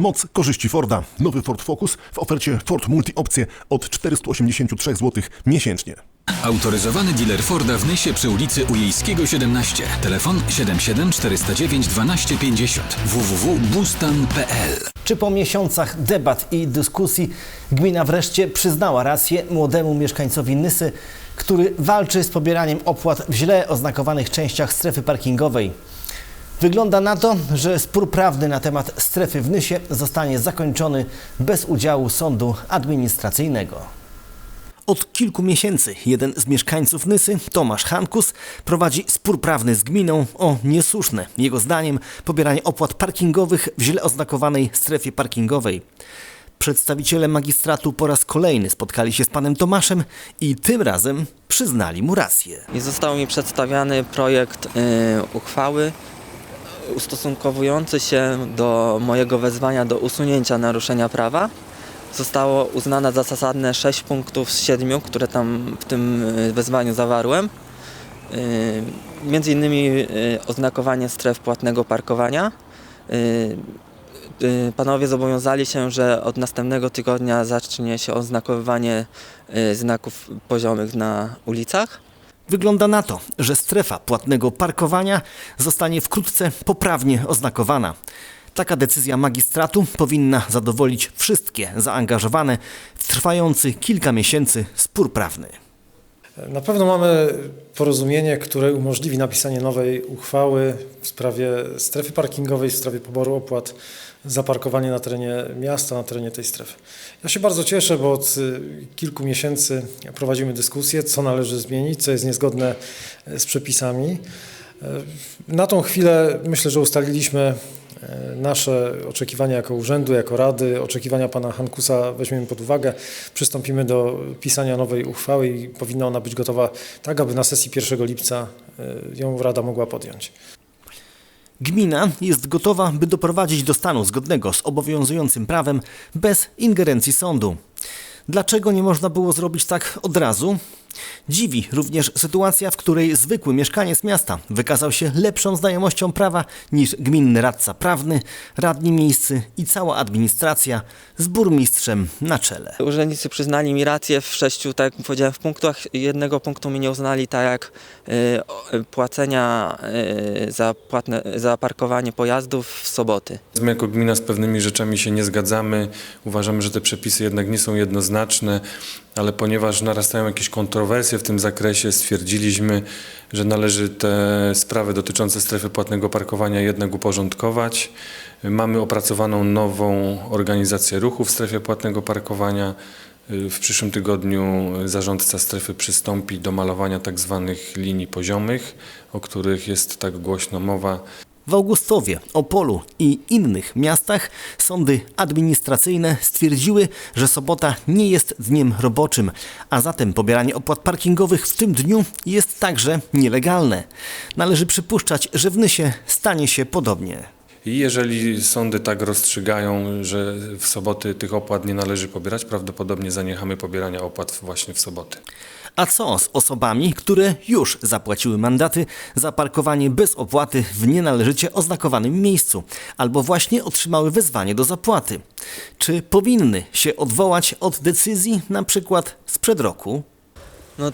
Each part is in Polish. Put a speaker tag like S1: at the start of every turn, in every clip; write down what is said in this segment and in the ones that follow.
S1: Moc korzyści Forda. Nowy Ford Focus w ofercie Ford Multi Opcje od 483 zł miesięcznie.
S2: Autoryzowany dealer Forda w Nysie przy ulicy Ujejskiego 17. Telefon 77 409 1250 www.bustan.pl
S3: Czy po miesiącach debat i dyskusji gmina wreszcie przyznała rację młodemu mieszkańcowi Nysy, który walczy z pobieraniem opłat w źle oznakowanych częściach strefy parkingowej? Wygląda na to, że spór prawny na temat strefy w Nysie zostanie zakończony bez udziału sądu administracyjnego. Od kilku miesięcy jeden z mieszkańców Nysy, Tomasz Hankus, prowadzi spór prawny z gminą o niesłuszne, jego zdaniem, pobieranie opłat parkingowych w źle oznakowanej strefie parkingowej. Przedstawiciele magistratu po raz kolejny spotkali się z panem Tomaszem i tym razem przyznali mu rację.
S4: I został mi przedstawiany projekt y, uchwały ustosunkowujący się do mojego wezwania do usunięcia naruszenia prawa. Zostało uznane za zasadne 6 punktów z 7, które tam w tym y, wezwaniu zawarłem. Y, między innymi y, oznakowanie stref płatnego parkowania. Panowie zobowiązali się, że od następnego tygodnia zacznie się oznakowywanie znaków poziomych na ulicach.
S3: Wygląda na to, że strefa płatnego parkowania zostanie wkrótce poprawnie oznakowana. Taka decyzja magistratu powinna zadowolić wszystkie zaangażowane w trwający kilka miesięcy spór prawny.
S5: Na pewno mamy porozumienie, które umożliwi napisanie nowej uchwały w sprawie strefy parkingowej, w sprawie poboru opłat za parkowanie na terenie miasta, na terenie tej strefy. Ja się bardzo cieszę, bo od y, kilku miesięcy prowadzimy dyskusję, co należy zmienić, co jest niezgodne e, z przepisami. E, Na tą chwilę myślę, że ustaliliśmy nasze oczekiwania jako urzędu, jako rady, oczekiwania pana Hankusa weźmiemy pod uwagę. Przystąpimy do pisania nowej uchwały i powinna ona być gotowa tak, aby na sesji 1 lipca e, ją rada mogła podjąć.
S3: Gmina jest gotowa, by doprowadzić do stanu zgodnego z obowiązującym prawem bez ingerencji sądu. Dlaczego nie można było zrobić tak od razu? Dziwi również sytuacja, w której zwykły mieszkaniec miasta wykazał się lepszą znajomością prawa niż gminny radca prawny, radni miejscy i cała administracja z burmistrzem na czele.
S4: Urzędnicy przyznali mi rację w sześciu, tak jak powiedziałem, w punktach. Jednego punktu mi nie uznali, tak jak y, płacenia y, za, płatne, za parkowanie pojazdów w soboty.
S6: My jako gmina z pewnymi rzeczami się nie zgadzamy. Uważamy, że te przepisy jednak nie są jednoznaczne, ale ponieważ narastają jakieś kontrowersje w tym zakresie, stwierdziliśmy, że należy te sprawy dotyczące strefy płatnego parkowania jednak uporządkować. Mamy opracowaną nową organizację ruchu w strefie płatnego parkowania. W przyszłym tygodniu zarządca strefy przystąpi do malowania tak zwanych linii poziomych, o których jest tak głośno mowa.
S3: W Augustowie, Opolu i innych miastach sądy administracyjne stwierdziły, że sobota nie jest dniem roboczym, a zatem pobieranie opłat parkingowych w tym dniu jest także nielegalne. Należy przypuszczać, że w Nysie stanie się podobnie.
S6: Jeżeli sądy tak rozstrzygają, że w soboty tych opłat nie należy pobierać, prawdopodobnie zaniechamy pobierania opłat właśnie w soboty.
S3: A co z osobami, które już zapłaciły mandaty za parkowanie bez opłaty w nienależycie oznakowanym miejscu, albo właśnie otrzymały wezwanie do zapłaty? Czy powinny się odwołać od decyzji, na przykład sprzed roku?
S4: No,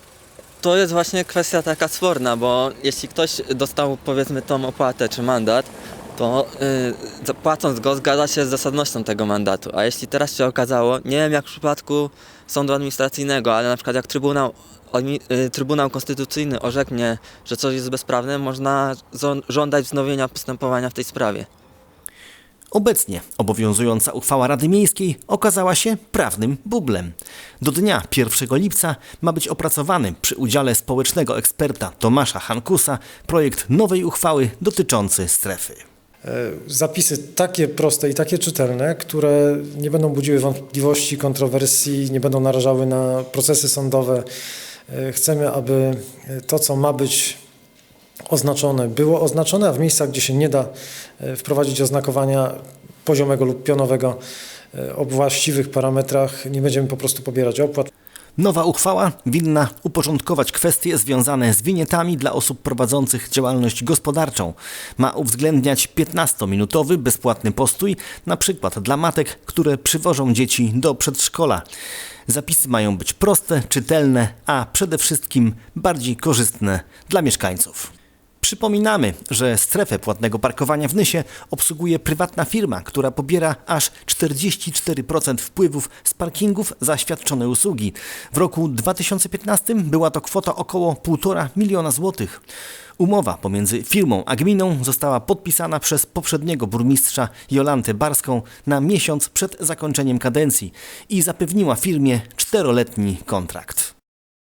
S4: to jest właśnie kwestia taka sporna, bo jeśli ktoś dostał powiedzmy tą opłatę czy mandat, to y, za- płacąc go zgadza się z zasadnością tego mandatu. A jeśli teraz się okazało, nie wiem jak w przypadku sądu administracyjnego, ale na przykład jak Trybunał, odmi- y, Trybunał Konstytucyjny orzeknie, że coś jest bezprawne, można żądać wznowienia postępowania w tej sprawie.
S3: Obecnie obowiązująca uchwała Rady Miejskiej okazała się prawnym bublem. Do dnia 1 lipca ma być opracowany przy udziale społecznego eksperta Tomasza Hankusa projekt nowej uchwały dotyczący strefy.
S5: E, Zapisy takie proste i takie czytelne, które nie będą budziły wątpliwości, kontrowersji, nie będą narażały na procesy sądowe. E, Chcemy, aby to, co ma być oznaczone, było oznaczone, a w miejscach, gdzie się nie da e, wprowadzić oznakowania poziomego lub pionowego o właściwych parametrach, nie będziemy po prostu pobierać opłat.
S3: Nowa uchwała winna uporządkować kwestie związane z winietami dla osób prowadzących działalność gospodarczą. Ma uwzględniać 15-minutowy bezpłatny postój, na przykład dla matek, które przywożą dzieci do przedszkola. Zapisy mają być proste, czytelne, a przede wszystkim bardziej korzystne dla mieszkańców. Przypominamy, że strefę płatnego parkowania w Nysie obsługuje prywatna firma, która pobiera aż 44% wpływów z parkingów za świadczone usługi. W roku 2015 była to kwota około 1,5 miliona złotych. Umowa pomiędzy firmą a gminą została podpisana przez poprzedniego burmistrza Jolantę Barską na miesiąc przed zakończeniem kadencji i zapewniła firmie czteroletni kontrakt.